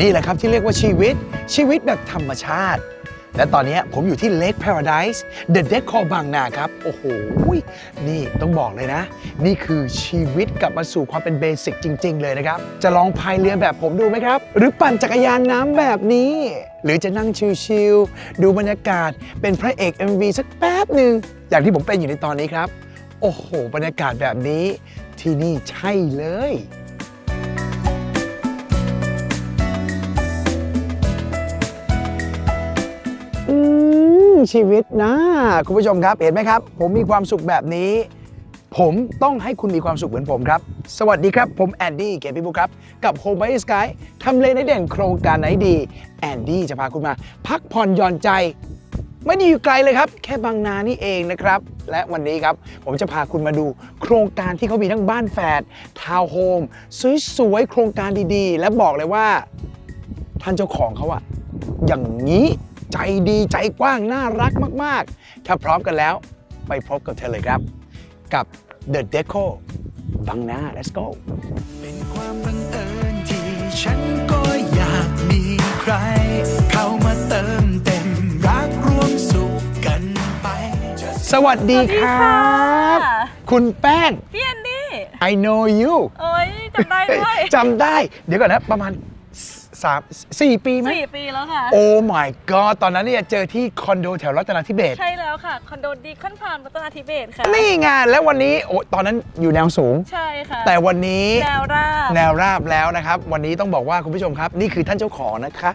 นี่แหละครับที่เรียกว่าชีวิตชีวิตแบบธรรมชาติ และตอนนี้ผมอยู่ที่ Lake Paradise The Decor บางนาครับ โอ้โห นี่ต้องบอกเลยนะ นี่คือชีวิตกลับมาสู่ความเป็นเบสิกจริง ๆ เลยนะครับ จะลองพายเรือแบบผมดูไหมครับ หรือปั่นจักรยานน้ำแบบนี้ หรือจะนั่งชิลๆดูบรรยากาศเป็นพระเอก MV สักแป๊บหนึ่งอย่างที่ผมเป็นอยู่ในตอนนี้ครับ โอ้โห บรรยากาศแบบนี้ที่นี่ใช่เลย ชีวิตนะ คุณผู้ชมครับ เห็นไหมครับ ผมมีความสุขแบบนี้ ผมต้องให้คุณมีความสุขเหมือนผมครับ สวัสดีครับ ผมแอนดี้เกมพิบุครับ กับ Home by the Sky ทำเลในเด่นโครงการไหนดีแอนดี้จะพาคุณมา พักผ่อนหย่อนใจ ไม่ได้อยู่ไกลเลยครับ แค่บางนานี่เองนะครับ และวันนี้ครับ ผมจะพาคุณมาดู โครงการที่เขามีทั้งบ้านแฝดทาวน์โฮมสวยๆโครงการดีๆ และบอกเลยว่าท่านเจ้าของเขาอะอย่างนี้ ใจดีใจกว้างน่ารักมาก ๆ ถ้าพร้อมกันแล้ว ไปพบกับเธอเลยครับ กับ The Deco บางนา let's go เป็นความบังเอิญที่ฉันก็อยากมีใคร เข้ามาเติมเต็มรักร่วมสุขกันไป สวัสดีครับสวัสดีค่ะคุณแป้ง พี่แอนดี้ I know you โอ้ยจำได้ด้วย จำได้ เดี๋ยวก่อนนะ ประมาณ สามสี่ปีไหมสี่ปีแล้วค่ะ โอ้ my god ตอนนั้นเนี่ยเจอที่คอนโดแถวรัตนาธิเบศใช่แล้วค่ะ คอนโดดีคอนพามรัตนาธิเบศค่ะ นี่ไงแล้ววันนี้โอ้ตอนนั้นอยู่แนวสูง ใช่ค่ะ แต่วันนี้แนวราบ แนวราบแล้วนะครับ วันนี้ต้องบอกว่าคุณผู้ชมครับ นี่คือท่านเจ้าของนะคะ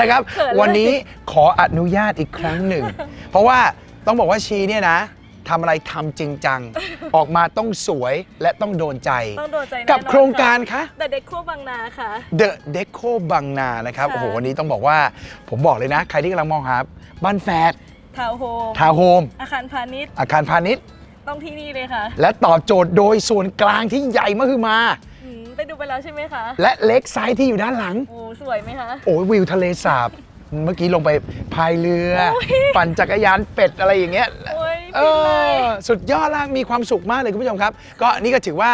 นะครับ เขินเลย วันนี้ขออนุญาตอีกครั้งหนึ่ง เพราะว่าต้องบอกว่าชีเนี่ยนะ ทำอะไรทำจริงจัง ออกมาต้องสวยและต้องโดนใจ ต้องโดนใจแน่นอนกับโครงการคะ แต่เด็กคู่บางนาค่ะ The Deco บางนานะครับ ค่ะ โอ้โห วันนี้ต้องบอกว่า ผมบอกเลยนะ ใครที่กำลังมองหาบ้านแฟดทาวน์โฮมทาวน์โฮม อาคารพาณิชย์อาคารพาณิชย์ ต้องที่นี่เลยค่ะและตอบโจทย์โดยส่วนกลางที่ใหญ่มากคือมา อืมไปดูไปแล้วใช่ไหมคะและเล็กไซส์ที่อยู่ด้านหลัง โอ้สวยไหมคะ โอ้ยวิวทะเลสาบ เมื่อกี้ลงไปพายเรือโอ้ยปั่นจักรยานเป็ดอะไรอย่างเงี้ยโอ้ยเอฟินเลยอสุดยอดมากมีความสุขมากเลยคุณผู้ชมครับ ก็นี่ก็ถือว่า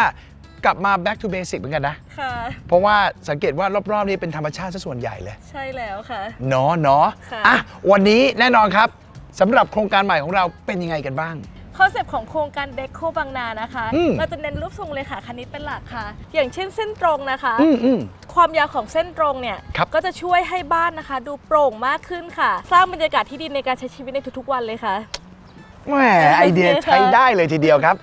กลับมา back to basic เหมือนกันนะ ค่ะ เพราะว่าสังเกตว่ารอบๆ นี้เป็นธรรมชาติซะส่วนใหญ่เลย ใช่แล้วค่ะ เนาะเนาะค่ะ อะ วันนี้แน่นอนครับสำหรับโครงการใหม่ของเราเป็นยังไงกันบ้าง คอนเซปต์ของโครงการเด็กโคบางนานะคะ อืมเราจะเน้นรูปทรงเลยค่ะคณิตเป็นหลักค่ะ อย่างเช่นเส้นตรงนะคะ อืมอืมความยาวของเส้นตรงเนี่ย ครับ ก็จะช่วยให้บ้านนะคะ ดูโปร่งมากขึ้นค่ะ สร้างบรรยากาศที่ดีในการใช้ชีวิตในทุกๆวันเลยค่ะ แหมไอเดียใช้ได้เลยทีเดียวครับ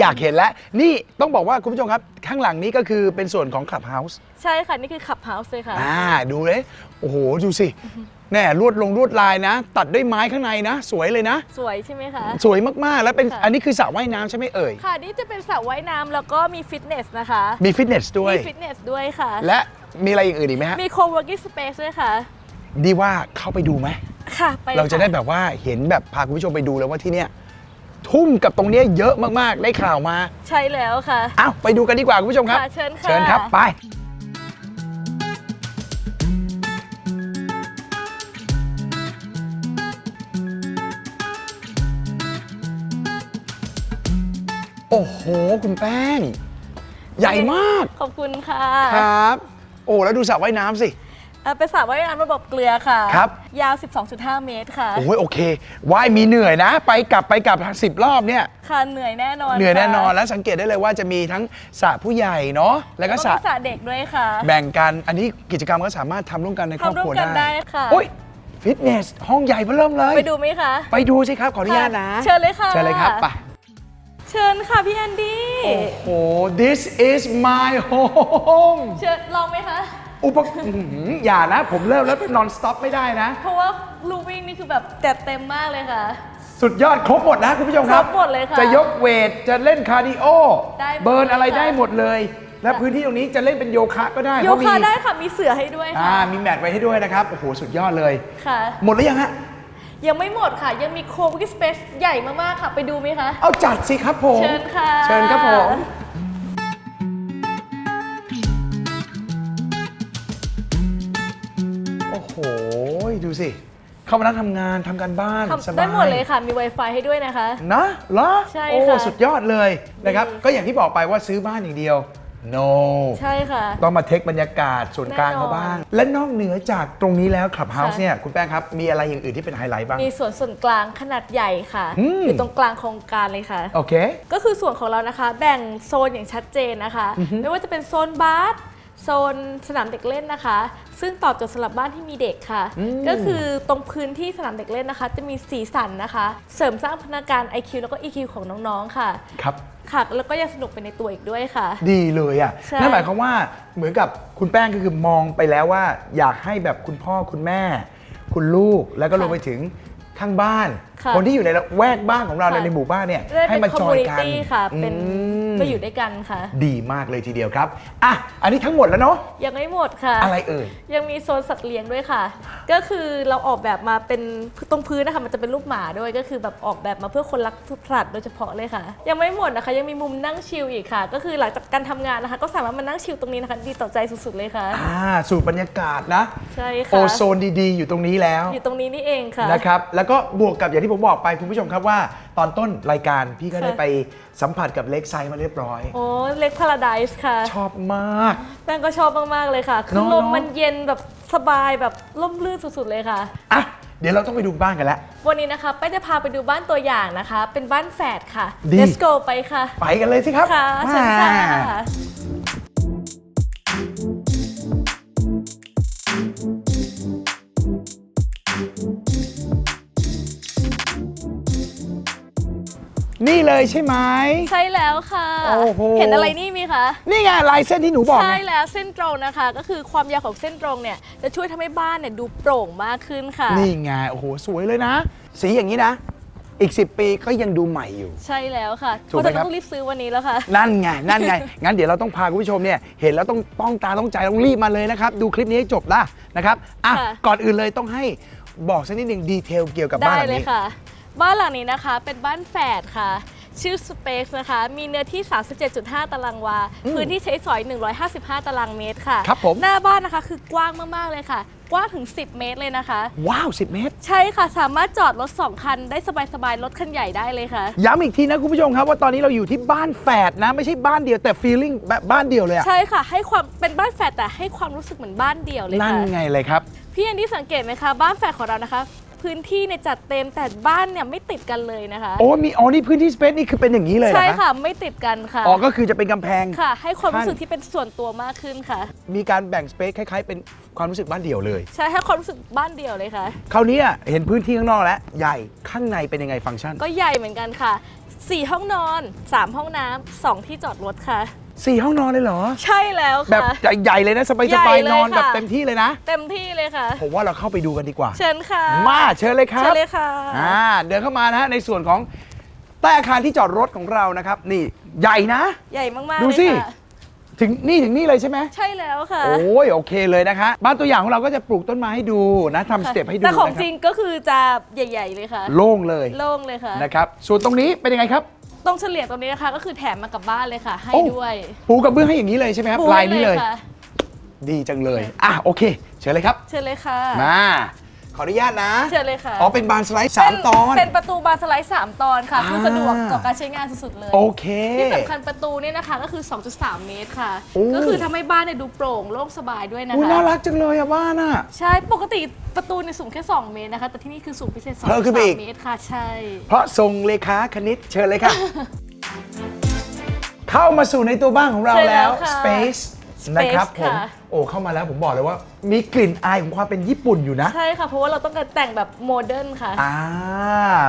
อยากเห็นแล้วนี่ต้องบอกว่าคุณผู้ชมครับ ข้างหลังนี้ก็คือเป็นส่วนของ Clubhouse ใช่ค่ะ นี่คือขับเฮาส์เลยค่ะ อ่าดูเลยโอ้โห ดูสิ แน่ลวดลงลวดลายนะ ตัดด้วยไม้ข้างในนะ สวยเลยนะ สวยใช่ไหมคะ สวยมากๆ แล้วเป็นค่ะ อันนี้คือสระว่ายน้ำใช่ไหมเอ่ย ค่ะนี่จะเป็นสระว่ายน้ำแล้วก็มีฟิตเนสนะคะ มีฟิตเนสด้วย มีฟิตเนสด้วยค่ะ และมีอะไรอย่างอื่นอีกไหมฮะมีโคเวิร์กิ้งสเปซด้วยค่ะ ดีว่าเข้าไปดูไหม ค่ะ ไปเราจะได้ค่แบบว่าเห็นแบบพาคุณผู้ชมไปดูเลยว่าที่เนี่ยทุ่มกับตรงเนี้ยเยอะมากๆ ได้ข่าวมา ใช่แล้วค่ะ อ้าวไปดูกันดีกว่าคุณผู้ชมครับ ค่ะเชิญค่ะ เชิญครับไป โอ้โห คุณแป้ง ใหญ่มากขอบคุณค่ะครับ โอ้แล้วดูสระว่ายน้ำสิ เอ่อเป็นสระว่ายน้ำระบบเกลือค่ะ ครับ ยาว 12.5 เมตรค่ะ โอ้ยโอเคว่ายมีเหนื่อยนะ ไปกลับไปกลับสิบรอบเนี่ย ค่ะเหนื่อยแน่นอนเหนื่อยแน่นอนค่ะแล้วสังเกตได้เลยว่าจะมีทั้งสระผู้ใหญ่เนาะแล้วก็ก็สระมีสระเด็กด้วยค่ะ แบ่งกัน อันนี้กิจกรรมก็สามารถทำร่วมกันในครอบครัวทำร่วมกันได้ค่ะ โอ้ยฟิตเนสห้องใหญ่เพิ่เริ่มเลย ไปดูไหมคะ ไปดูสิครับ ขออนุญาตนะ ค่ะเชิญเลยค่ะ เชิญเลยครับไป เชิญค่ะพี่แอนดี้โอ้โห this is my home เชิญลองไหมคะ อุปกรณ์อื้อหืออย่านะ ผมเริ่มแล้ว non stop ไม่ได้นะ เพราะว่าลูวิ่งนี่คือแบบจัดเต็มมากเลยค่ะ สุดยอดครบหมดนะคุณผู้ชมครับ ครบหมดเลยค่ะจะยกเวท จะเล่นคาร์ดิโอ ได้หมดเบิร์นอะไรเลยค่ะ ได้หมดเลย และพื้นที่ตรงนี้จะเล่นเป็นโยคะก็ได้โยเพราะมีคะได้ค่ะมีเสือให้ด้วยอ่าค่ะมีแมทไว้ให้ด้วยนะครับ โอ้โห สุดยอดเลย ค่ะ หมดหรือยังฮะ ยังไม่หมดค่ะ ยังมีโควิดสเปซใหญ่มากๆค่ะ ไปดูไหมคะ เอาจัดสิครับผม เชิญค่ะ เชิญครับผม โอ้โห ดูสิ เข้ามานั่งทำงานทำการบ้านสทำบายได้หมดเลยค่ะ มี Wi-Fi ให้ด้วยนะคะ นะเหรอใช่โอ้ค่ะสุดยอดเลยนะครับดีก็อย่างที่บอกไปว่าซื้อบ้านอย่างเดียว no ใช่ค่ะ ต้องมาเทคบรรยากาศส่วนกลางเขาบ้าง และนอกเหนือจากตรงนี้แล้วคลับเฮาส์ค่ะเนี่ยคุณแป้งครับ มีอะไรอย่างอื่นที่เป็นไฮไลท์บ้าง มีสวนส่วนกลางขนาดใหญ่ค่ะ อืม อยู่ตรงกลางโครงการเลยค่ะ โอเค ก็คือส่วนของเรานะคะ แบ่งโซนอย่างชัดเจนนะคะ ไม่ว่าจะเป็นโซนบาส โซนสนามเด็กเล่นนะคะ ซึ่งตอบโจทย์สำหรับบ้านที่มีเด็กค่ะ ก็คือตรงพื้นที่สนามเด็กเล่นนะคะ จะมีสีสันนะคะ เสริมสร้างพัฒนาการ IQ แล้วก็ EQ ของน้องๆค่ะครับค่ะแล้วก็ยังสนุกไปในตัวอีกด้วยค่ะ ดีเลยอะใช่ นั่นหมายความว่าเหมือนกับคุณแป้งก็คือมองไปแล้วว่า อยากให้แบบคุณพ่อคุณแม่ คุณลูกแล้วก็รวมไปถึงข้างบ้าน ค่ะคนที่อยู่ในละแวกบ้านของเราค่ะ ในหมู่บ้านเนี่ย ได้ให้เป็นมาคอมจอมูยนิกันตี้ค่ะ เป็นอืม มาอยู่ด้วยกันค่ะ ดีมากเลยทีเดียวครับอะอันนี้ทั้งหมดแล้วเนาะยังไม่หมดค่ะ อะไรเอ่ย ยังมีโซนสัตว์เลี้ยงด้วยค่ะ ก็คือเราออกแบบมาเป็นตรงพื้นนะคะมันจะเป็นรูปหมาด้วยก็คือแบบออกแบบมาเพื่อคนรักสัตว์โดยเฉพาะเลยค่ะ ยังไม่หมดนะคะ ยังมีมุมนั่งชิลอีกค่ะ ก็คือหลังจากการทำงานนะคะ ก็สามารถมานั่งชิลตรงนี้นะคะ ดีต่อใจสุดๆเลยค่ะ อ่าสูตรบรรยากาศนะใช่โอค่ะโซนดีๆ อยู่ตรงนี้แล้ว อยู่ตรงนี้นี่เองค่ะ นะครับ แล้วก็บวกกับอย่างที่ผมบอกไปคุณผู้ชมครับว่าตอนต้นรายการพี่ก็ได้ค่ะไปสัมผัสกับเล็กไซส์มาเรียบร้อย โอ้เล็กพาราไดส์ค่ะ ชอบมาก แป้งก็ชอบมาก ๆ เลยค่ะ คือเนอะลมเนอะ มันเย็นแบบสบายแบบร่มรื่นสุด ๆ เลยค่ะ อะเดี๋ยวเราต้องไปดูบ้านกันแล้ว วันนี้นะคะแป้งจะพาไปดูบ้านตัวอย่างนะคะ เป็นบ้านแฝดค่ะ ดี Let's go ไปค่ะ ไปกันเลยสิครับค่ะเชิญค่ะอ่า นี่เลยใช่ไหม ใช่แล้วค่ะ โอ้โห เห็นอะไรนี่มีคะนี่ไงลายเส้นที่หนูบอกใช่ไงแล้วเส้นตรงนะคะ ก็คือความยาวของเส้นตรงเนี่ยจะช่วยทำให้บ้านเนี่ยดูโปร่งมากขึ้นค่ะ นี่ไง โอ้โห สวยเลยนะ สีอย่างนี้นะ อีก 10 ปีก็ยังดูใหม่อยู่ ใช่แล้วค่ะถูกไหมเพราะครัจะบต้องรีบซื้อวันนี้แล้วค่ะ นั่นไง นั่นไง งั้นเดี๋ยวเราต้องพาคุณผู้ชมเนี่ย เห็นแล้วต้องต้องตาต้องใจต้องรีบมาเลยนะครับ ดูคลิปนี้ให้จบนะนะครับ อะ ค่ะ ก่อนอื่นเลยต้องให้บอกสักนิดหนึ่งดีเทลเกี่ยวกับบ้านได้หลังเลยนี้ ค่ะ บ้านหลังนี้นะคะเป็นบ้านแฝดค่ะ ชื่อ Space นะคะ มีเนื้อที่ 37.5 ตารางวาพื้นที่ใช้สอย 155 ตารางเมตรค่ะ ครับผม หน้าบ้านนะคะคือกว้างมาก ๆ เลยค่ะ กว้างถึง 10 เมตรเลยนะคะ ว้าว 10 เมตร ใช่ค่ะ สามารถจอดรถ 2 คันได้สบาย ๆ รถคันใหญ่ได้เลยค่ะ ย้ำอีกทีนะคุณผู้ชมครับว่าตอนนี้เราอยู่ที่บ้านแฝดนะ ไม่ใช่บ้านเดียวแต่ฟีลลิ่งแบบบ้านเดียวเลยอะใช่ค่ะ ให้ความเป็นบ้านแฝดแต่ให้ความรู้สึกเหมือนบ้านเดี่ยวเลยนั่นค่ะ ไงเลยครับ พี่แอนดี้สังเกตไหมคะ บ้านแฝดของเรานะคะ พื้นที่เนี่ยจัดเต็มแต่บ้านเนี่ยไม่ติดกันเลยนะคะ โอ้มีอ๋อนี่พื้นที่สเปซนี่คือเป็นอย่างนี้เลยเหรอใช่คะค่ะไม่ติดกันค่ะอ๋อก็คือจะเป็นกำแพง ค่ะ ให้ความรู้สึกขั้นที่เป็นส่วนตัวมากขึ้นค่ะ มีการแบ่งสเปซคล้ายๆ เป็นความรู้สึกบ้านเดี่ยวเลย ใช่ให้ความรู้สึกบ้านเดี่ยวเลยค่ะ คราวนี้อะเห็นพื้นที่ข้างนอกแล้วใหญ่ข้างในเป็นยังไงฟังก์ชัน ก็ใหญ่เหมือนกันค่ะ 4 ห้องนอน 3 ห้องน้ำสองที่จอดรถค่ะ สี่ห้องนอนเลยเหรอ ใช่แล้วแบบค่ะใหญ่ๆเลยนะสบายใหญ่สบายเลยนอนแบบค่ะเต็มที่เลยนะ เต็มที่เลยค่ะ ผมว่าเราเข้าไปดูกันดีกว่า เชิญค่ะมาเชิญเลยครับ เชิญเลยค่ะ อ่าเดินเข้ามานะฮะในส่วนของใต้อาคารที่จอดรถของเรานะครับ นี่ใหญ่นะ ใหญ่มากๆดูเลยสิ ค่ะ ถึงนี่ถึงนี่เลยใช่ไหมใช่แล้วค่ะ โอ้ยโอเคเลยนะคะบ้านตัวอย่างของเราก็จะปลูกต้นไม้ให้ดูนะทำสเต็ปให้ดูแต่ของนะคจริรับงก็คือจะใหญ่ ๆ เลยค่ะ โล่งเลยโล่งเลยค่ะ นะครับส่วนตรงนี้เป็นยังไงครับ ตรงเฉลี่ยตรงนี้นะคะ ก็คือแถมมากับบ้านเลยค่ะ ให้โอ้ด้วยปูกระเบื้องให้อย่างนี้เลยใช่ไหมครับปูลายให้นี้เลย ค่ะดีจังเลย อะโอเค เชิญเลยครับ เชิญเลยค่ะ มา ขออนุญาตนะเชิญเลยค่ะอ๋อเป็นบานสไลด์สามเป็ตอน เป็นประตูบานสไลด์ 3 ตอนค่ะ คืออ่าสะดวกต่อการใช้งานสุดๆเลยโอเค ที่สำคัญประตูเนี่ยนะคะก็คือ 2.3 เมตรค่ะ โอ้ ก็คือทำให้บ้านเนี่ยดูโปร่งโล่งสบายด้วยนะอุ้ยคะ น่ารักจังเลยอะบ้านอะ ใช่ ปกติประตูเนี่ยสูงแค่ 2 เมตรนะคะ แต่ที่นี่คือสูงพิเศษเพิ่มขึ้นไปอีก2.3เมตรค่ะ ใช่ เพราะทรงเลขาคณิตเชิญเลยค่ะ เข้ามาสู่ในตัวบ้านของเราใช่แล้แล้ววค่ะ Space Space นะครับผมค่ะ โอ้เข้ามาแล้วผมบอกเลยว่า มีกลิ่นอายของความเป็นญี่ปุ่นอยู่นะ ใช่ค่ะ เพราะว่าเราต้องการแต่งแบบโมเดิร์นค่ะ อ่า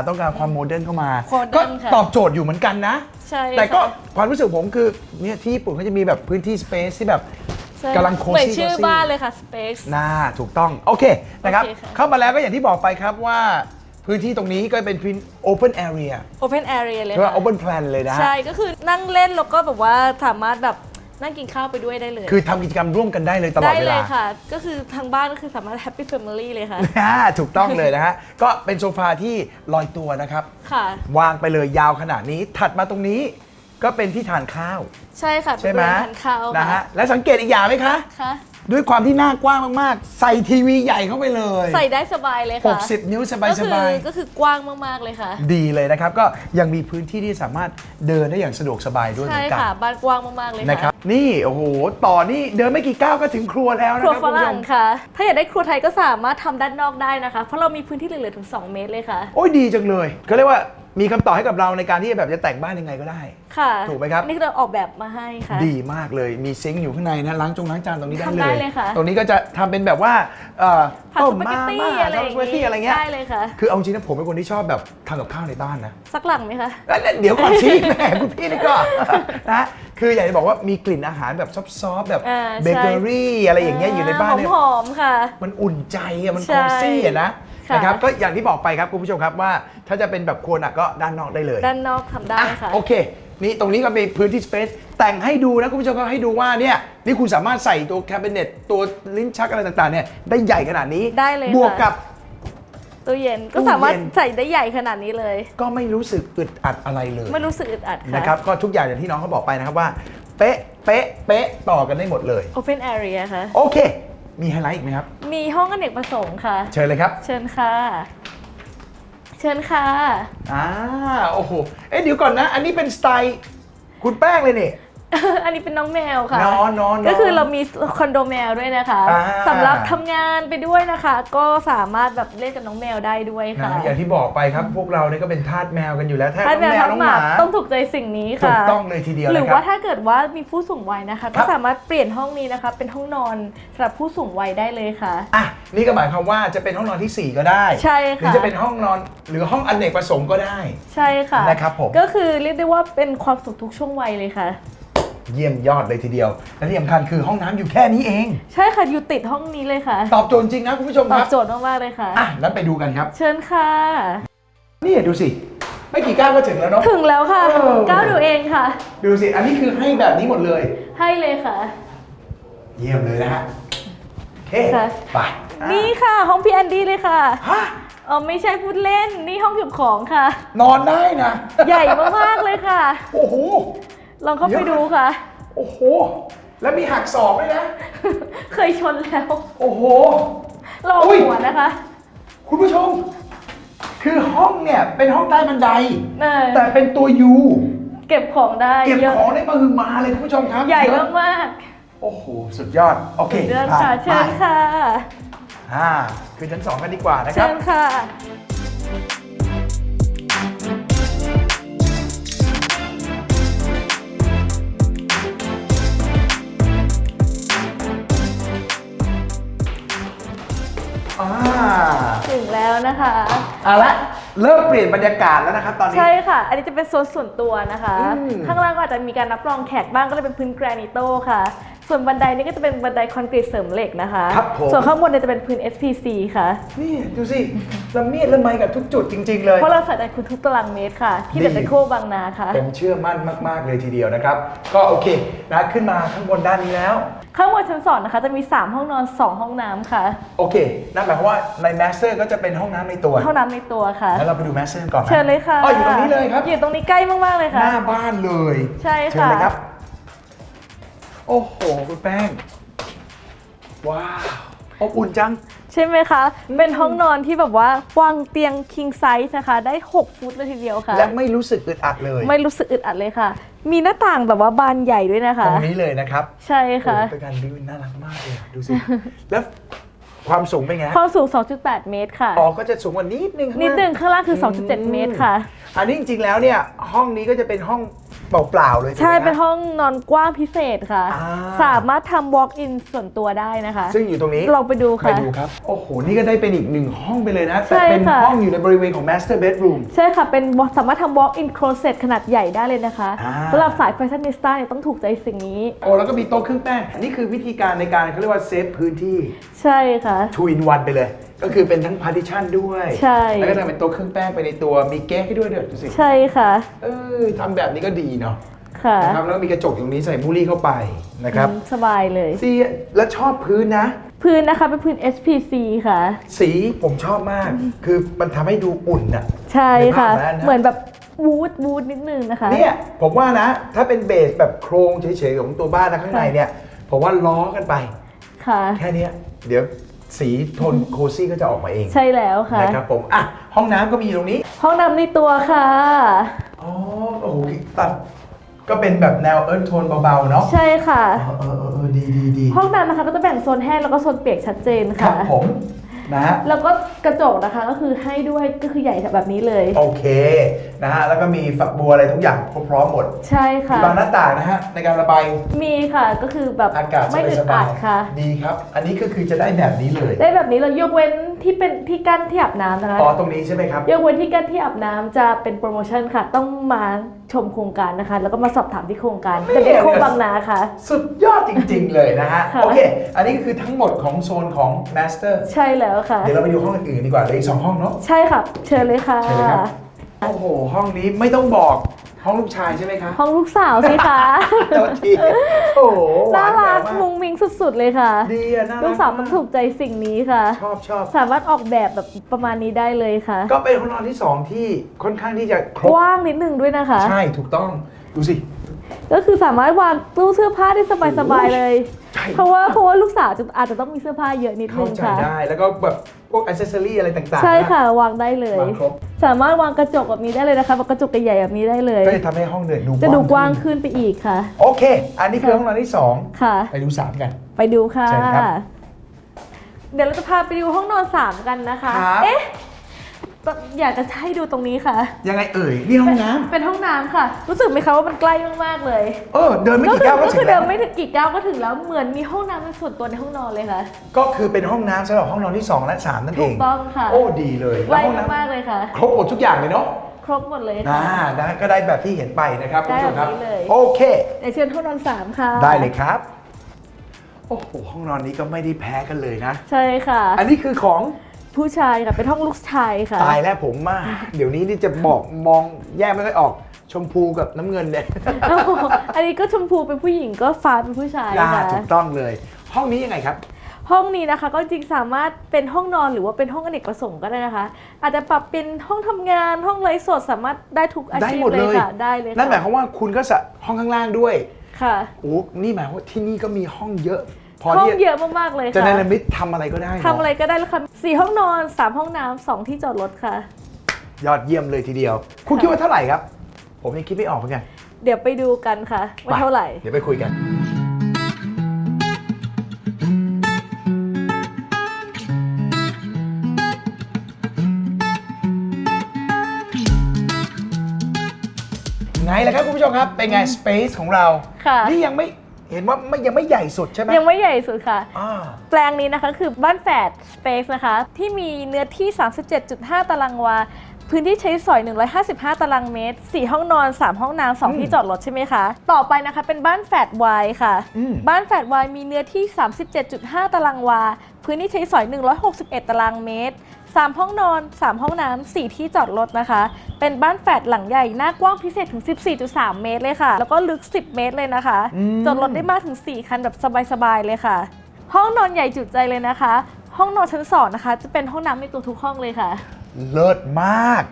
ต้องการความโมเดิร์นเข้ามา โมเดิก็ร์นค่ะ ตอบโจทย์อยู่เหมือนกันนะ ใช่แต่ก็ค่ะความรู้สึกผมคือเนี่ยที่ญี่ปุ่นเขาจะมีแบบพื้นที่ Space ที่แบบ ใช่กำลังโคเหมือนซี่ชื่อโคซี่ บ้านเลยค่ะ Space น่าถูกต้อง โอเคนะครับ โอเคค่ะ เข้ามาแล้วก็อย่างที่บอกไปครับว่า พื้นที่ตรงนี้ก็เป็นพื้น open area Open Area เลยเรียกว่า ค่ะ open plan เลยนะฮะ ใช่ก็คือนั่งเล่นแล้วก็แบบว่าสามารถแบบ นั่งกินข้าวไปด้วยได้เลย คือทำกิจกรรมร่วมกันได้เลยตลอดได้เวเลลายค่ะ ก็คือทางบ้านก็คือสามารถ Happy Family เลยค่ะ อ่าถูกต้องเลยนะฮะ ก็เป็นโซฟาที่ลอยตัวนะครับ ค่ะ วางไปเลยยาวขนาดนี้ ถัดมาตรงนี้ก็เป็นที่ทานข้าว ใช่ค่ะใช่ไหมเป็นทานข้าวนะค่ะฮะ และสังเกตอีกอย่างไหมคะ ค่ะ ด้วยความที่หน้ากว้างมากๆ ใส่ทีวีใหญ่เข้าไปเลยใส่ได้สบายเลยค่ะ60 นิ้วสก็คืบายก็คือกว้างมากๆเลยค่ะๆดีเลยนะครับ ก็ยังมีพื้นที่ที่สามารถเดินได้อย่างสะดวกสบายด้วยเหใช่มือนกัค่ะนบ้านกว้างมากๆเลยนะครัค่ะบ นี่โอ้โหต่อนี่เดินไม่กี่ก้าวก็ถึงครัวแล้วนะครัวครับฝคุณผู้ชรั่งมค่ะ ถ้าอยากได้ครัวไทยก็สามารถทำด้านนอกได้นะคะ เพราะเรามีพื้นที่เหลือๆถึง 2 เมตรเลยค่ะ โอ้ยดีจังเลยก็เรียกว่า มีคำตอบให้กับเราในการที่จะแบบจะแต่งบ้านยังไงก็ได้ ค่ะถูกไหมครับ นี่เราออกแบบมาให้ค่ะ ดีมากเลยมีซิงค์อยู่ข้างในนะล้างจงล้างจานตรงนี้ได้ทำเลยได้เลยค่ะตรงนี้ก็จะทำเป็นแบบว่าเอ่อผัดต้สมปาเกมาตตี้ม่าอะไรอย่างสปาเกตตี้อะไรเงี้ยได้เลยค่ะ คือเอาจริงนะผมเป็นคนที่ชอบแบบทำกับข้าวในบ้านนะ สักหลังไหมคะแล้วเดี๋ยวก่อนสิแหมคุณพี่นี่ก็ นะคืออยากจะบอกว่ามีกลิ่นอาหารแบบซอฟๆแบบอ่าเบใช่เกอรี่อะไรอย่างเงี้ยอยู่ในบ้านเนี่ยหอมๆค่ะ มันอุ่นใจอะมันใช่โคซี่อะนะ ค่ะ นะครับก็อย่างที่บอกไปครับคุณผู้ชมครับว่า ถ้าจะเป็นแบบโคนอะก็ด้านนอกได้เลย ด้านนอกทำได้อะค่ะโอเค นี่ตรงนี้ก็มีพื้นที่สเปซแต่งให้ดูนะคุณผู้ชมก็ให้ดูว่าเนี่ยนี่คุณสามารถใส่ตัวแคบิเนตตัวลิ้นชักอะไรต่างๆเนี่ยได้ใหญ่ขนาดนี้ได้เลยบวกค่ะ กับ ตู้เย็นก็ตู้เย็น สามารถใส่ได้ใหญ่ขนาดนี้เลย ก็ไม่รู้สึกอึดอัดอะไรเลยไม่รู้สึกอึดอัดค่ะ นะครับก็ทุกอย่างอย่างที่น้องเขาบอกไปนะครับว่า เป๊ะเป๊ะเป๊ะต่อกันได้หมดเลย Open Area ค่ะ โอเค มีไฮไลท์อีกไหมครับ มีห้องอเนกประสงค์ค่ะ เชิญเลยครับเชิญค่ะ เชิญค่ะ อ่าโอ้โหเอ๊ะเดี๋ยวก่อนนะ อันนี้เป็นสไตล์คุณแป้งเลยนี่ อันนี้เป็นน้องแมวค่ะ นอนนอนนอนก็คือเรามีคอนโดแมวด้วยนะคะอ่า สำหรับทำงานไปด้วยนะคะ ก็สามารถแบบเล่นกับน้องแมวได้ด้วยค่ะนะอย่างที่บอกไปครับ พวกเราเนี่ยก็เป็นทาสแมวกันอยู่แล้วแท้ถ้าน้องแมวแมวทั้น้องงหหมามาต้องถูกใจสิ่งนี้ถูค่ะ กต้องเลยทีเดียวหรือนะคว่ารับ ถ้าเกิดว่ามีผู้สูงวัยนะคะ ครัก็บ สามารถเปลี่ยนห้องนี้นะคะ เป็นห้องนอนสำหรับผู้สูงวัยได้เลยค่ะ อะนี่ก็หมายความว่าจะเป็นห้องนอนทีสี่ 4 ก็ได้ ใช่หรือค่ะจะเป็นห้องนอนหรือห้องอเนกประสงค์ก็ได้ ใช่ค่ะนะครับผม ก็คือเรียกได้ว่าเป็นความสุขทุกช่วงวัยเลยค่ะ เยี่ยมยอดเลยทีเดียว และที่สำคัญคือห้องน้ำอยู่แค่นี้เอง ใช่ค่ะอยู่ติดห้องนี้เลยค่ะ ตอบโจทย์จริงนะคุณผู้ชมตอคบรับโจทย์มากๆเลยค่ะ อะแล้วไปดูกันครับ เชิญค่ะ นี่ดูสิ ไม่กี่ก้าวก็ถึงแล้วเนาะ ถึงแล้วค่ะเออ ก้าวดูเองค่ะ ดูสิ อันนี้คือให้แบบนี้หมดเลย ให้เลยค่ะ เยี่ยมเลยนะฮะโอเคค่ะ ไปนี่ค่ะห้องพี่แอนดี้เลยค่ะฮะเออไม่ใช่พูดเล่นนี่ห้องเก็บของค่ะ นอนได้นะ ใหญ่มากๆเลยค่ะ โอ้โห ลองเข้าเดี๋ไปยวดูค่ะ โอ้โห แล้วมีหักศอกด้วยนะ เคยชนแล้ว โอ้โหลองอุ๊ยหัวนะคะ คุณผู้ชม คือห้องเนี่ยเป็นห้องใต้บันไดเออแต่เป็นตัวยูเก็บของได้ เก็บเยอะของได้มาคือมาเลยคุณผู้ชมครับ ใหญ่มากโอ้โห สุดยอด โอๆเคเดินผ่าค่ะนเชิญไปค่ะอ่าขึ้นชั้นสองกันดีกว่านะคเชิรับญค่ะ นะคะ เอาละเริ่มเปลี่ยนบรรยากาศแล้วนะครับตอนนี้ ใช่ค่ะ อันนี้จะเป็นโซนส่วนตัวนะคะ อืม ข้างล่างก็อาจจะมีการรับรองแขกบ้างก็เลยเป็นพื้นแกรนิโตค่ะ ส่วนบันไดนี่ก็จะเป็นบันไดคอนกรีตเสริมเหล็กนะคะ ครับผม ส่วนข้างบนเนี่ยจะเป็นพื้น SPC ค่ะ นี่ดูสิละเมียดละไมกับทุกจุดจริง ๆ เลย เพราะเราใส่ใจคุณทุกตารางเมตรค่ะ ที่ดี เดอะโคบางนาค่ะ ผมเชื่อมั่นมาก ๆ เลยทีเดียวนะครับ ก็โอเคนะขึ้นมาข้างบนด้านนี้แล้ว ข้างบนชั้นสองนะคะ จะมี 3 ห้องนอน 2 ห้องน้ำค่ะ โอเค นั่นหมายความว่าในแมสเตอร์ก็จะเป็นห้องน้ำในตัว ห้องน้ำในตัวค่ะ แล้วเราไปดูแมสเตอร์ก่อนไหมเชิญเลยค่ะอ๋ออยู่ตรงนี้เลยครับ อยู่ตรงนี้ใกล้มากๆเลยหค่ะ น้าบ้านเลยใช่เชิญค่ะเลยครับ โอ้โห คุณแป้ง ว้าวอบอุ่นจัง ใช่ไหมคะ เป็นห้องนอนที่แบบว่าวางเตียง king size นะคะ ได้ 6 ฟุตเลยทีเดียวค่ะ และไม่รู้สึกอึดอัดเลย ไม่รู้สึกอึดอัดเลยค่ะ มีหน้าต่างแบบว่าบานใหญ่ด้วยนะคะ ตรงนี้เลยนะครับ ใช่ค่ะ โอ้โหเป็นการบิวน่ารักมากเลยอะดูสิ แล้วความสูงเป็นไงฮะความสูง 2.8 เมตรค่ะ อ๋อก็จะสูงกว่านิดนึงข้านิดล่า นึงข้างล่างคือ 2.7 เมตรค่ะ อันนี้จริงๆ แล้วเนี่ยห้องนี้ก็จะเป็นห้อง เปล่าๆเลยใช่ถูกไหมฮะเป็นห้องนอนกว้างพิเศษค่ะ อ่า สามารถทำ walk in ส่วนตัวได้นะคะ ซึ่งอยู่ตรงนี้ลองไปดูไปค่ะ ดูครับ โอ้โห นี่ก็ได้เป็นอีกหนึ่งห้องไปเลยนะใช่แต่เป็นค่ะ ห้องอยู่ในบริเวณของ master bedroom ใช่ค่ะ เป็นสามารถทำ walk in closet ขนาดใหญ่ได้เลยนะคะอ่า สำหรับสายแฟชั่นนิสต้าเนี่ยต้องถูกใจสิ่งนี้ โอ้แล้วก็มีโต๊ะเครื่องแป้ง นี่คือวิธีการในการเขาเรียกว่าเซฟพื้นที่ ใช่ค่ะ two in one ไปเลย ก็คือเป็นทั้ง partition ด้วย ใช่ แล้วก็ทำเป็นโต๊ะเครื่องแป้งไปในตัวมีเก๊กให้ด้วยเดี๋ยวดูสิ ใช่ค่ะ เออทำแบบนี้ก็ดีเนาะค่ะนะครับแล้วก็มีกระจกตรงนี้ใส่มูลี่เข้าไปนะครับอืมสบายเลย ซีแล้วชอบพื้นนะ พื้นนะคะเป็นพื้น SPC ค่ะ สีผมชอบมาก คือมันทำให้ดูอุ่นอะใช่ค่ะในภาพนั้นนะ เหมือนแบบวูดวูดนิดนึงนะคะ เนี่ยผมว่านะ ถ้าเป็นเบสแบบโครงเฉยๆของตัวบ้านนะข้างในเนี่ย ผมว่าล้อกันไป ค่ะ แค่เนี้ยเดี๋ยว สีโทนโคซี่ก็จะออกมาเองใช่แล้วค่ะ นะครับผมอะห้องน้ำก็มีอยู่ตรงนี้ห้องน้ำในตัวค่ะ อ๋อโอ้โหตัดก็เป็นแบบแนวเอิร์ธโทนเบาๆเนาะใช่ค่ะ เออเออเออเออดีดีดีห้องน้ำนะคะก็จะแบ่งโซนแห้งแล้วก็โซนเปียกชัดเจนครัค่ะ บผม นะฮะ แล้วก็กระจกนะคะก็คือให้ด้วยก็คือใหญ่แบบนี้เลย โอเคนะฮะแล้วก็มีฝักบัวอะไรทุกอย่างพร้อมๆหมดใช่ค่ะ มีบานหน้าต่างนะฮะในการระบายมีค่ะก็คือแบบอากาศไม่อึดสอับาดยค่ะ ๆดีครับ อันนี้ก็คือจะได้แบบนี้เลยได้แบบนี้เรายกเว้นที่เป็นที่กั้นที่อาบน้ำนะคะอ๋อตรงนี้ใช่ไหมครับ ยกเว้นที่กั้นที่อาบน้ำจะเป็นโปรโมชั่นค่ะ ต้องมา ชมโครงการนะคะ แล้วก็มาสอบถามที่โครงการแต่เด็กโคงบางนาค่ะ สุดยอดจริง ๆ เลยนะฮะค่ะโอเค อันนี้ก็คือทั้งหมดของโซนของ Master ใช่แล้วค่ะ เดี๋ยวเราไปดูห้องอื่นๆดีกว่าเหลยอีกสองห้องเนาะ ใช่ค่ะ เชิญเลยค่ะเชิญเลยครับ โอ้โห ห้องนี้ไม่ต้องบอกห้องลูกชายใช่ไหมคะห้องลูกสาวสิคะโทษทีโอ้โหหวน่ารักแหววมุงมิงสุดๆเลยค่ะ ดีอะน่ารักลูกสาวต้องถูกใจสิ่งนี้ค่ะ ชอบชอบสามารถออกแบบแบบประมาณนี้ได้เลยค่ะ ก็เป็นห้องนอนที่สองที่ค่อนข้างที่จะครกบว้างนิดนึงด้วยนะคะ ใช่ถูกต้องดูสิ ก็คือสามารถวางตู้เสื้อผ้าได้สบายๆเลย ใช่ เพราะว่าเพราะว่าลูกสาวจะอาจจะต้องมีเสื้อผ้าเยอะนิดนึเข้างใจค่ะ ได้แล้วก็แบบพวกอ c เซสซอรี่อะไรต่างๆใช่นค่ะวางได้เลยวางครบ สามารถวางกระจกแบบนี้ได้เลยนะคะแบบกระจกใหญ่ๆแบบนี้ได้เลย ก็จะทำให้ห้องเดินดูจะดูกว้างขึ้นขึ้นไปอีกค่ะ โอเค อันนี้คือห้องนอนที่สองค่ะ ไปดูสามกัน ไปดูค่ะ เชิญครับ เดี๋ยวเราจะพาไปดูห้องนอนสามกันนะคะ ครับ เอ๊ะ อยากจะให้ดูตรงนี้ค่ะ ยังไงเอ่ยนี่ห้องน้ำเป็นห้องน้ำค่ะ รู้สึกไหมคะว่ามันใกล้มากๆเลย เออเดินไม่ก็กี่คือก้าวก็ก็ถึคืองเดิแล้วนไม่ถึงกี่ก้าวก็ถึงแล้วเหมือนมีห้องน้ำเป็นส่วนตัวในห้องนอนเลยค่ะ ก็คือเป็นห้องน้ำสำหรับห้องนอนที่2และ3นั่นเอถูงกต้องค่ะ โอ้ดีเลยไวแล้วห้องน้มากๆเลยค่ะำครบหมดทุกอย่างเลยเนาะครบหมดเลยอ่าค่ะนะก็ได้แบบที่เห็นไปนะครับคุณผู้ชมครับ ได้แบบนี้เลย โอเคเดี๋ยวเชิญห้องนอนสามค่ะได้เลยครับ โอ้โหห้องนอนนี้ก็ไม่ได้แพ้กันเลยนะ ใช่ค่ะ อันนี้คือของ ผู้ชายค่ะเป็นห้องลูกชายค่ะ ตายแล้วผมมาก เดี๋ยวนี้นี่จะบอกมองแยกไม่ค่อยออกชมพูกับน้ำเงินเนี่ยโอ้โหอันนี้ก็ชมพูเป็นผู้หญิงก็ฟ้าเป็นผู้ชายอ่าค่ะ ถูกต้องเลย ห้องนี้ยังไงครับ ห้องนี้นะคะก็จริงๆสามารถเป็นห้องนอนหรือว่าเป็นห้องอเนกประสงค์ก็ได้นะคะ อาจจะปรับเป็นห้องทำงานห้องไลฟ์สดสามารถได้ทุกอาได้ชีพหมดเลเลยย ค่ะได้เลยนั่นหมายค่ะความว่าคุณก็สะห้องข้างล่างด้วยค่ะ โอ้นี่หมายความว่าที่นี่ก็มีห้องเยอะ พอห้องที่เยอะมากๆเลยจะค่ะในระมิดทำอะไรก็ได้เนทำอะไรก็ได้แล้วค่ะสี่ห้องนอนสามห้องน้ำสองที่จอดรถค่ะ ยอดเยี่ยมเลยทีเดียว คุณคิดว่าเท่าไหร่ครับ ผมยังคิดไม่ออกเหมือนกันเดี๋ยวไปดูกันค่ะว่าเท่าไหร่ เดี๋ยวไปคุยกัน ไงล่ะครับคุณผู้ชมครับ เป็นไง Space ของเรา ค่ะ นี่ยังไม่ เห็นว่าไม่ยังไม่ใหญ่สุดใช่ไหมยังไม่ใหญ่สุดค่ะ อ่า แปลงนี้นะคะคือบ้านแฝด Space นะคะ ที่มีเนื้อที่ 37.5 ตารางวา พื้นที่ใช้สอย 155 ตารางเมตร 4 ห้องนอน 3 ห้องน้ำอืม2ที่จอดรถใช่ไหมคะ ต่อไปนะคะเป็นบ้านแฝด Y ค่ะ อืม บ้านแฝด Y มีเนื้อที่ 37.5 ตารางวา พื้นที่ใช้สอย 161 ตารางเมตร 3 ห้องนอน 3 ห้องน้ำ4ที่จอดรถนะคะ เป็นบ้านแฝดหลังใหญ่หน้ากว้างพิเศษถึง 14.3 เมตรเลยค่ะ แล้วก็ลึก 10 เมตรเลยนะคะ อืม จอดรถได้มากถึง 4 คันแบบสบายๆเลยค่ะ ห้องนอนใหญ่จุใจเลยนะคะ ห้องนอนชั้นสองนะคะ จะเป็นห้องน้ำในตัวทุกห้องเลยค่ะ เลิศมาก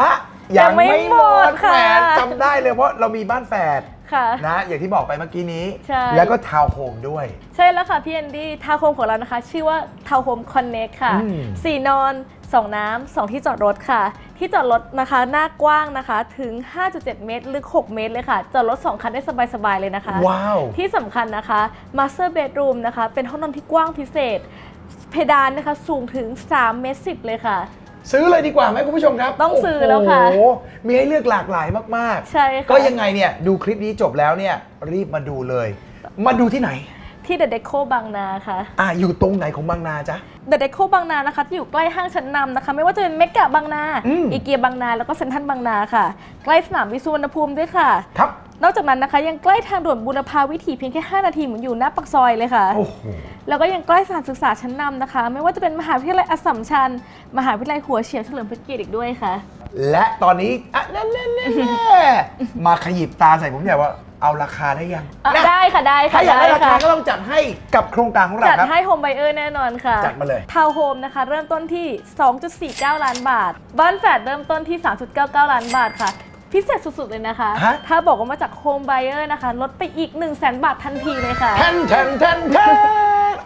อะยังไม่หมดค่ะแหมจำได้เลยเพราะเรามีบ้านแฝดค่ะ นะ อย่างที่บอกไปเมื่อกี้นี้ ใช่ แล้วก็ทาวน์โฮมด้วย ใช่แล้วค่ะพี่แอนดี้ทาวน์โฮมของเรานะคะ ชื่อว่าทาวน์โฮมคอนเน็กค่ะ อืม สี่นอน 2 น้ำ2ที่จอดรถค่ะ ที่จอดรถนะคะหน้ากว้างนะคะ ถึง 5.7 เมตร ลึก 6 เมตรเลยค่ะ จอดรถ 2 คันได้สบาย ๆ เลยนะคะ ว้าว ที่สำคัญนะคะ Master Bedroom นะคะ เป็นห้องนอนที่กว้างพิเศษ เพดานนะคะสูงถึง3เมตร10เลยค่ะ ซื้อเลยดีกว่าไหมคุณผู้ชมครับต้องซื้อแล้วค่ะ โอ้โหมีให้เลือกหลากหลายมากใช่ค่ะก็ยังไงเนี่ยดูคลิปนี้จบแล้วเนี่ยรีบมาดูเลย มาดูที่ไหน ที่ The Deco บางนาค่ะ อะอยู่ตรงไหนของบางนาจ๊ะ The Deco บางนานะคะจะอยู่ใกล้ห้างชั้นนำนะคะ ไม่ว่าจะเป็นเมกะบางนาอืม อีเกียบางนาแล้วก็เซ็นทรัลบางนาค่ะ ใกล้สนามบินสุวรรณภูมิด้วยค่ะ ครับ นอกจากนั้นนะคะยังใกล้ทางด่วนบุรพาวิถีเพียงแค่ 5 นาทีเหมือนอยู่หน้าปากซอยเลยค่ะ โอ้โห แล้วก็ยังใกล้สถานศึกษาชั้นนำนะคะ ไม่ว่าจะเป็นมหาวิทยาลัยอัสสัมชัญ มหาวิทยาลัยหัวเฉียวเฉลิมพระเกียรติอีกด้วยค่ะ และตอนนี้อะแน่ๆๆๆมาขยิบตาใส่ผมเนี่ยว่าเอาราคาได้ยังอะนะได้ค่ะได้ค่ะถ้าอยากได้ราคาค่ะก็ต้องจัดให้กับโครงการของเราจัดครับ ให้โฮมไบเออร์แน่นอนค่ะจัดมาเลย ทาวน์โฮมนะคะ เริ่มต้นที่ 2.49 ล้านบาท บ้านแฝดเริ่มต้นที่ 3.99 ล้านบาทค่ะ พิเศษสุดๆเลยนะคะ ฮะ ถ้าบอกว่ามาจากโฮมไบเออร์นะคะ ลดไปอีก 1 0 0 0 0แบาททันทีเลยค่ะ แทนแทนแทนแทน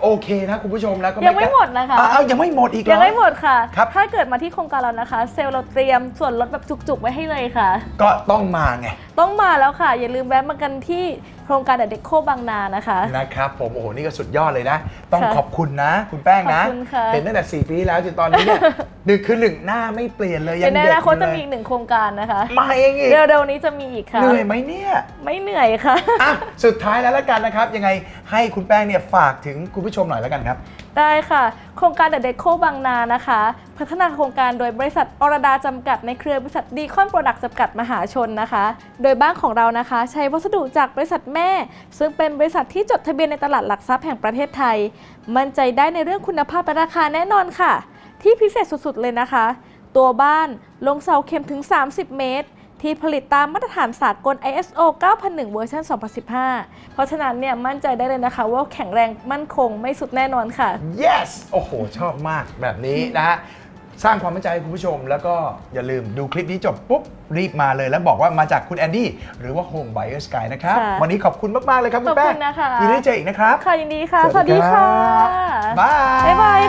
โอเคนะคุณผู้ชมแล้วก็ยังไม่หมดนะคะอ้าวอ้าวยังไม่หมดอีกเหรอ ยังไม่หมดค่ะ ครับ ถ้าเกิดมาที่โครงการเรานะคะ เซลล์เราเตรียมส่วนลดแบบจุกๆ ไว้ให้เลยค่ะ ก็ต้องมาไง ต้องมาแล้วค่ะ อย่าลืมแวะมากันที่ โครงการเดอะเด็กโคบางนานะคะ นะครับผมโอ้โหนี่ก็สุดยอดเลยนะ ต้องค่ะขอบคุณนะ คุณแป้งนะ ขอบคุณค่ะ เห็นตั้งแต่ 4 ปีที่แล้วจนตอนนี้เนี่ย หนึ่งคือหนึ่งหน้าไม่เปลี่ยนเลยยัเดี๋ยงวในเด็อกนาคตอยู่จะเลมียอีกหนึ่งโครงการนะคะ มาเองอีกเร็วๆนี้จะมีอีกค่ะ เหนื่อยไหมเนี่ย ไม่เหนื่อยค่ะ อะ สุดท้ายแล้วละกันนะครับ ยังไงให้คุณแป้งเนี่ยฝากถึงคุณผู้ชมหน่อยแล้วกันครับ ได้ค่ะ โครงการเดอะเด็กโคบางนานะคะ พัฒนาโครงการโดยบริษัทอรดาจำกัดในเครือบริษัทดีคอนโปรดักต์จำกัดมหาชนนะคะ โดยบ้านของเรานะคะ ใช้วัสดุจากบริษัทแม่ ซึ่งเป็นบริษัทที่จดทะเบียนในตลาดหลักทรัพย์แห่งประเทศไทย มั่นใจได้ในเรื่องคุณภาพและราคาแน่นอนค่ะ ที่พิเศษสุดๆเลยนะคะ ตัวบ้านลงเสาเข็มถึง 30 เมตร ที่ผลิตตามมาตรฐานสากล ISO 9001 เวอร์ชัน2015 เพราะฉะนั้นเนี่ยมั่นใจได้เลยนะคะว่าแข็งแรงมั่นคงไม่สุดแน่นอนค่ะ yes โอ้โห ชอบมากแบบนี้นะฮะ สร้างความมั่นใจให้คุณผู้ชม แล้วก็อย่าลืมดูคลิปนี้จบปุ๊บ รีบมาเลยแล้วบอกว่ามาจากคุณแอนดี้หรือว่า Home Buyer Sky นะครับ ค่ะวันนี้ขอบคุณมาก ๆ เลยครับคุณแป้งขอบคุณนะคะ ยินดีได้เจออีกนะครับ ค่ะยินดีค่ะ สวัสดีค่ะบาย